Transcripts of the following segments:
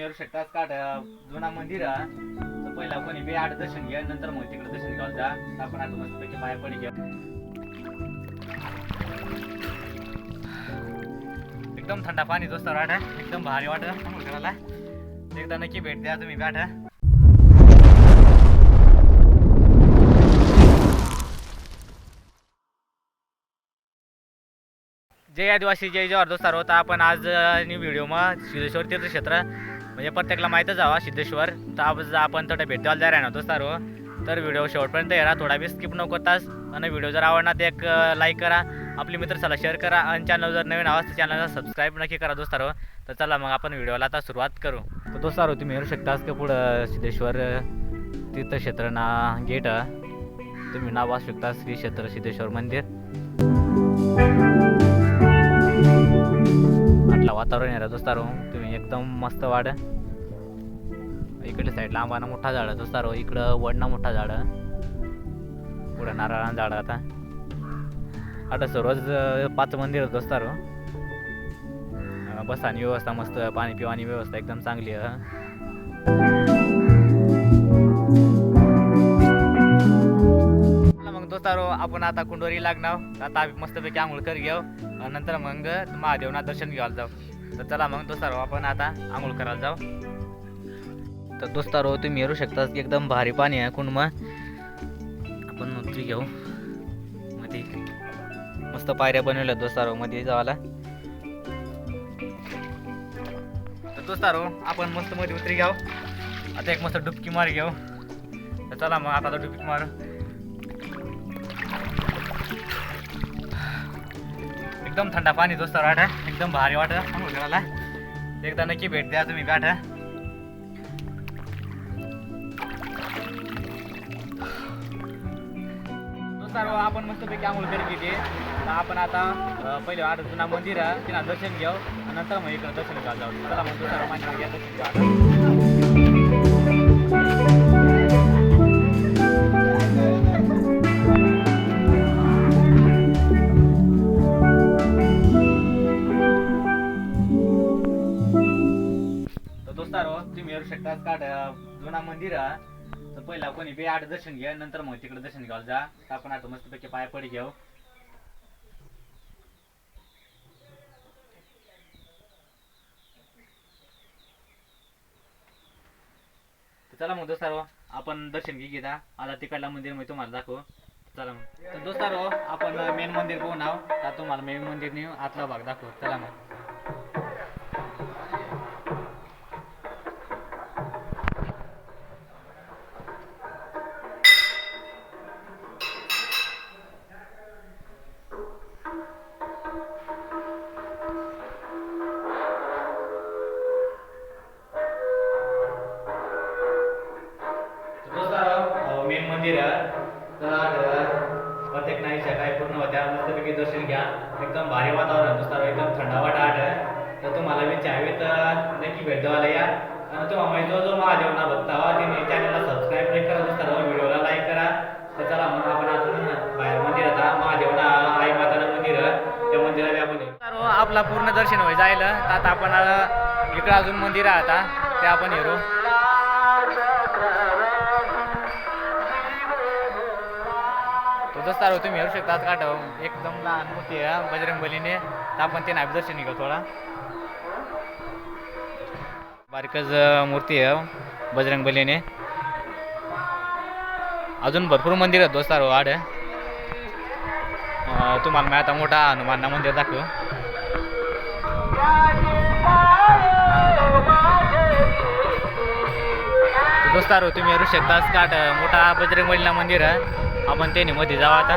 मेरू शकतात काढ जुना मंदिर हा. तर पहिला कोणी बी आठ दर्शन घ्या नंतर मग तिकडे दर्शन घ्यायला जा. आपण आता मस्तपैकी पाया पडी घ्या एकदम थंड पाणी दोस्त वाट एकदम भारी वाटत करायला एकदा नक्की भेट द्या तुम्ही गाठ जय आदिवासी जय जवाहर दोस्तार. होता आपण आज न्यू व्हिडिओमा सिद्धेश्वर तीर्थक्षेत्र. म्हणजे प्रत्येकाला माहीतच हवा सिद्धेश्वर. तर आज आपण थोडं भेट द्यायला जाणार आहे ना तर व्हिडिओ शेवटपर्यंत येरा थोडा बी स्किप न करताच आणि व्हिडिओ जर आवडला तर एक लाईक करा. आपली मित्राला शेअर करा. आणि चॅनल जर नवीन आवाज तर चॅनलला सबस्क्राईब नक्की करा दोस्तारो हो तर चला मग आपण व्हिडिओला आता सुरुवात करू. तर दोस्तारो तुम्ही येऊ शकता का पुढं? सिद्धेश्वर तीर्थक्षेत्र ना गेट तुम्ही नाव वाचू शकता श्री क्षेत्र सिद्धेश्वर मंदिर. आतला वातावरण आहे दोस्तारो. तुम्ही एकदम मस्त वाढ इकडे साईडला आंबाना मोठा झाड आहे दोस्तारो. इकडं वडना मोठा झाड. पुढं नारळानं झाड आता. आता सर्वच पाच मंदिर आहेत दोस्तारो. अं, बसानी व्यवस्था मस्त पाणी पिवानी व्यवस्था एकदम चांगली आहे. उतारो. आपण आता कुंडोरी लागणार. आता मस्तपैकी आंघोळ कर घेऊ. आणि नंतर मग महादेवना दर्शन घ्यायला जाऊ. तर चला मग दोस्तारो आपण आता आंघोळ करायला जाऊ. तर दोस्तारो तुम्ही येऊ शकता. एकदम भारी पाणी आहे कुंड आपण उतरी घेऊ. मध्ये मस्त पायऱ्या बनवल्या दोस्तारो मध्ये जावाला तर दोस्तारो आपण मस्त मध्ये उतरी घेऊ. आता एक मस्त डुबकी मार घेऊ. तर चला मग आता तर डुबकी मारू. एकदम थंड पाणी दोस्त वाट एकदम भारी वाटत आंघोळ एकदा नक्की भेट द्या तुम्ही गाठ दोस्तारो आपण मस्तपैकी आंघोळ करी घेते तर आपण आता पहिले आठ जुना मंदिर आहे तिना दर्शन घेऊ. आणि नंतर मग इकडे दर्शन घ्यायला जाऊ. चला मग दोस्तारो माझ्या दर्शन घ्या मेरू शकतात काढ जुना मंदिर तर पहिला कोणी बे आठ दर्शन घ्या नंतर मग तिकडे दर्शन घ्यायला जा. तर आपण आता मस्तपैकी पाया पडी घेऊ. चला मग दोस्तारो आपण दर्शन घे घेता. आता तिकडला मंदिर मी तुम्हाला दाखवू. चला मग. तर दोस्तारो आपण मेन मंदिर पाहून आहो. तुम्हाला मेन मंदिर नेऊ. आतला भाग दाखवू. चला मग. एकदम भारी वातावरण दोस्तारो एकदम थंडावा आट आहे. तर तुम्हाला मी चाहवे तर नक्की भेट द्यावाला या. आणि तुम्हाला जो जो महादेवना बघता हवा तिने चॅनलला सबस्क्राईब नाही करा दोस्तारो व्हिडिओला लाईक करा. तर चला मग आपण अजून बाहेर मंदिर आता. महादेवना आई माताना मंदिर त्या मंदिराला आपण आपला पूर्ण दर्शन होय जायला. तर आता आपण इकडं अजून मंदिर आहे आता. ते आपण हेरो तो दस्तार तुम्ही येऊ शकता. काढव एकदम लहान होते आहे बजरंग बलीने तर आपण ते नाव दर्शन घेऊ थोडा. बारीकच मूर्ती आहे हो, बजरंग बलीने अजून भरपूर मंदिर आहेत दोस्तार वाढ तुम्हाला मी आता मोठा हनुमानना मंदिर दाखव. दोस्तार तुम्ही येऊ शकता काट मोठा बजरंग बलीला मंदिर आहे. आपण ते मध्ये जावं आता.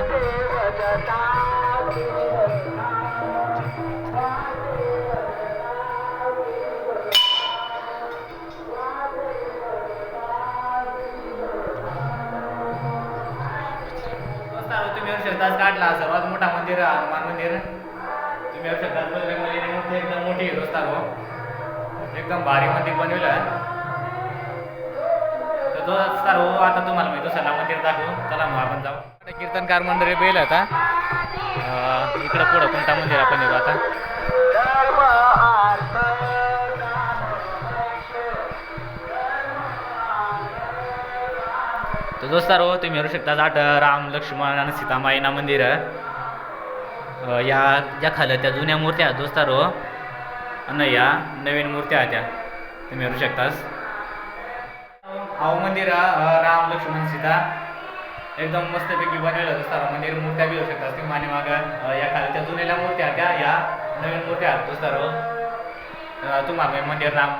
तुम्ही काढला सर्वात मोठा मंदिर आहे, हनुमान मंदिर. तुम्ही येऊ शकता बजरंग एकदम मोठी आहे हो. एकदम भारी मंदिर बनवलं तर जो असणार हो आता तुम्हाला मी दुसऱ्याला मंदिर दाखवू. चला मग आपण जाऊ. कीर्तनकार मंदिर बेल आता. इकडं पुढं कोणता मंदिर आपण येऊ आता? दोस्तार हो तुम्ही येऊ शकता जाट राम लक्ष्मण आणि सीतामाईना मंदिर. या ज्या खाल्या त्या जुन्या मूर्त्या दोस्तार हो आणि या नवीन मूर्त्या त्या. तुम्ही येऊ शकतास. अहो मंदिर राम लक्ष्मण सीता. एकदम मस्तपैकी बनवलं दोस्तारो मंदिर मूर्त्या बी येऊ शकतात. तुम्ही माने माग या खाल्या त्या जुन्या मूर्त्या त्या. या नवीन मूर्त्या आहेत दोस्तारो तुम्हाला मंदिर राम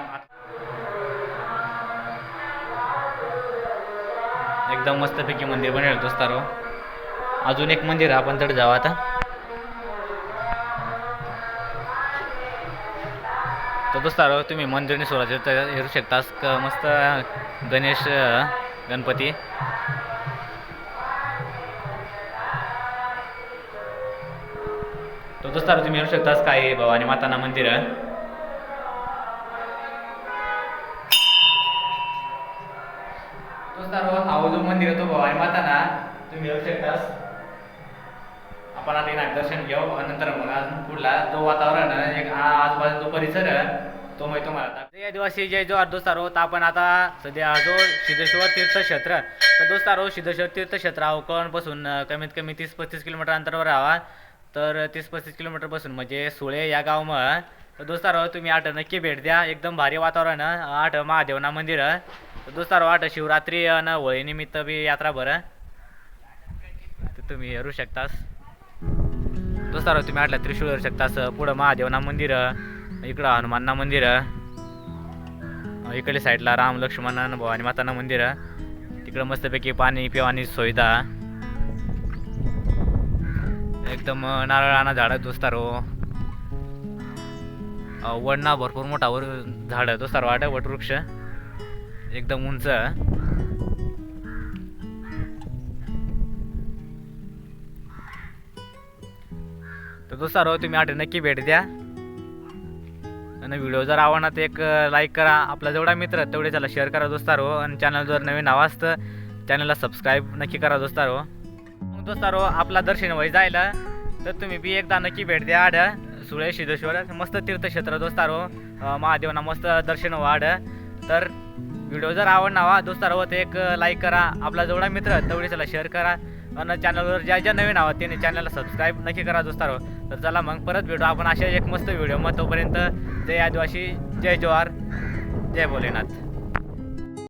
एकदम मस्तपैकी मंदिर बनेल दोस्तारो अजून एक मंदिर आहे, आपण तर जाऊ आता. तर दोस्तारो तुम्ही मंदिरने सुरुवात हेरू शकतास मस्त गणेश गणपती. तो दोस्तारो तुम्ही हेरू शकतास काय भवानी माताना मंदिर? ना तुम्ही येऊ शकतास. आपण आता येणार दर्शन घेऊ नंतर मग अजून पुढला तो वातावरण एक आ- तो परिसर तो मी तुम्हाला जय आदिवासी जय जो दोस्तारो तर आपण आता सध्या जो सिद्धेश्वर तीर्थक्षेत्र तर दोस्तारो सिद्धेश्वर तीर्थक्षेत्र हा कमीत कमी तीस पस्तीस किलोमीटर अंतरावर राहा तर तीस पस्तीस किलोमीटरपासून म्हणजे सुळे या गावમાં तर दोस्तारो तुम्ही आठ नक्की भेट द्या. एकदम भारी वातावरण आठ महादेवना मंदिर तर दोस्तारो आठ शिवरात्री आणि होळीनिमित्त बी यात्रा भर. तर तुम्ही हरू शकतास. दोस्तारो तुम्ही आटला त्रिशूळ हरू शकतास. पुढं महादेवना मंदिर इकडं हनुमानना मंदिर इकडे साईडला राम लक्ष्मण भवानी माताना मंदिर. तिकडं मस्तपैकी पाणी पिवानी सुविधा. एकदम नारळाना झाड दोस्तारो वडना भरपूर मोठा वर झाड दोस्तारो वाट वटवृक्ष. एकदम उंच. तर तर सर्व तुम्ही आठ नक्की भेट द्या. आणि व्हिडिओ जर आवडला तर एक लाईक करा. आपला जेवढा मित्र तेवढे त्याला शेअर करा दोस्तारो आणि चॅनल जर नवीन आवाज तर चॅनलला सबस्क्राईब नक्की करा दोस्तारो मग दोस्तारो आपला दर्शन व्हाय जायला तर तुम्ही बी एकदा नक्की भेट द्या आड सुळे सिद्धेश्वर मस्त तीर्थक्षेत्र दोस्तारो महादेवना मस्त दर्शन वाढ तर व्हिडिओ जर आवडला वा दोस्तारो तर एक लाईक करा. आपला जेवढा मित्र तेवढे त्याला शेअर करा. आणि चॅनलवर ज्या ज्या नवीन आहोत त्यांनी चॅनलला सबस्क्राईब नक्की करा दोस्तारो तर चला मग परत भेटू. आपण अशा एक मस्त व्हिडिओ मग तोपर्यंत जय आदिवासी जय जोहार जय भोलेनाथ.